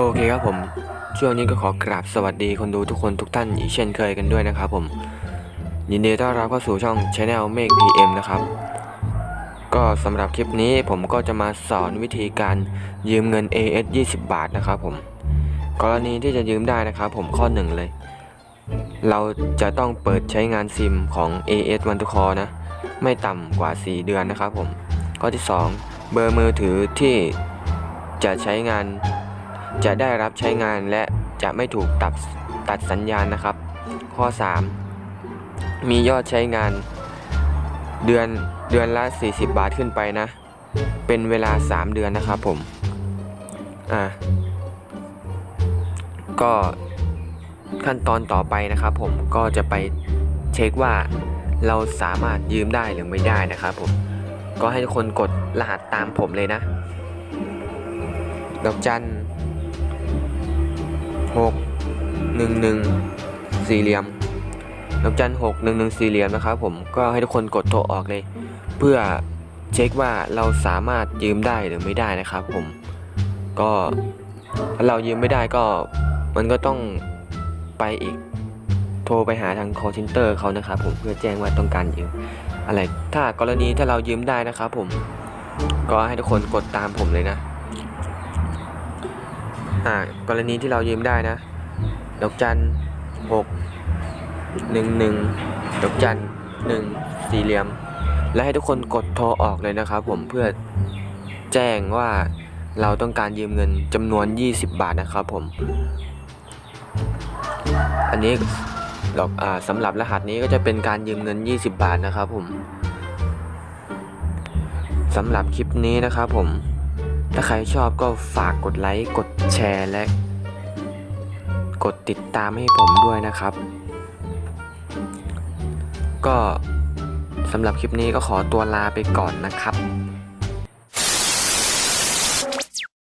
โอเคครับผม ช่วงนี้ก็ขอกราบสวัสดีคนดูทุกคนทุกท่านอีกเช่นเคยกันด้วยนะครับผม ยินดีต้อนรับเข้าสู่ช่อง Channel Make PM นะครับ ก็สำหรับคลิปนี้ผมก็จะมาสอนวิธีการยืมเงิน AS 20 บาทนะครับผม กรณีที่จะยืมได้นะครับผมข้อหนึ่งเลย เราจะต้องเปิดใช้งานซิมของ AS One to Call นะ ไม่ต่ำกว่า 4 เดือนนะครับผม ข้อที่ 2 เบอร์มือถือที่จะใช้งาน จะได้รับใช้งานและจะไม่ถูกตัดตัดสัญญาณนะครับ ข้อ 3 มียอดใช้งานเดือนเดือนละ 40 บาทขึ้นไปนะ เป็นเวลา 3 เดือนนะครับผม อ่า ก็ขั้นตอนต่อไปนะครับผมก็จะไปเช็คว่าเราสามารถยืมได้หรือไม่ได้นะครับผม ก็ให้ทุกคนกดรหัสตามผมเลยนะ ดอกจัน หกหนึ่งหนึ่งสี่เหลี่ยมดอกจันหกหนึ่งหนึ่งสี่เหลี่ยมนะครับผมก็ให้ทุกคนกดโทรออกเลย เพื่อเช็คว่าเราสามารถยืมได้หรือไม่ได้นะครับ ผมก็ถ้าเรายืมไม่ได้ก็มันก็ต้องไปอีกโทรไปหาทาง call center เขานะครับผมเพื่อแจ้งว่าต้องการยืมอะไรถ้ากรณีถ้าเรายืมได้นะครับผมก็ให้ทุกคนกดตามผมเลยนะ กรณีที่เรายืมได้นะ ดอกจันหกหนึ่งหนึ่งดอกจันหนึ่งสี่เหลี่ยม และให้ทุกคนกดโทรออกเลยนะครับ ผมเพื่อแจ้งว่าเราต้องการยืมเงินจำนวน 20 บาทนะครับผม อันนี้ดอกอ่าสำหรับรหัสนี้ก็จะเป็นการยืมเงิน 20 บาทนะครับผมสำหรับคลิปนี้นะครับผม ถ้าใครชอบก็ฝากกดไลค์ กดแชร์ และ กดติดตามให้ผมด้วยนะครับ ก็สำหรับคลิปนี้ก็ขอตัวลาไปก่อนนะครับ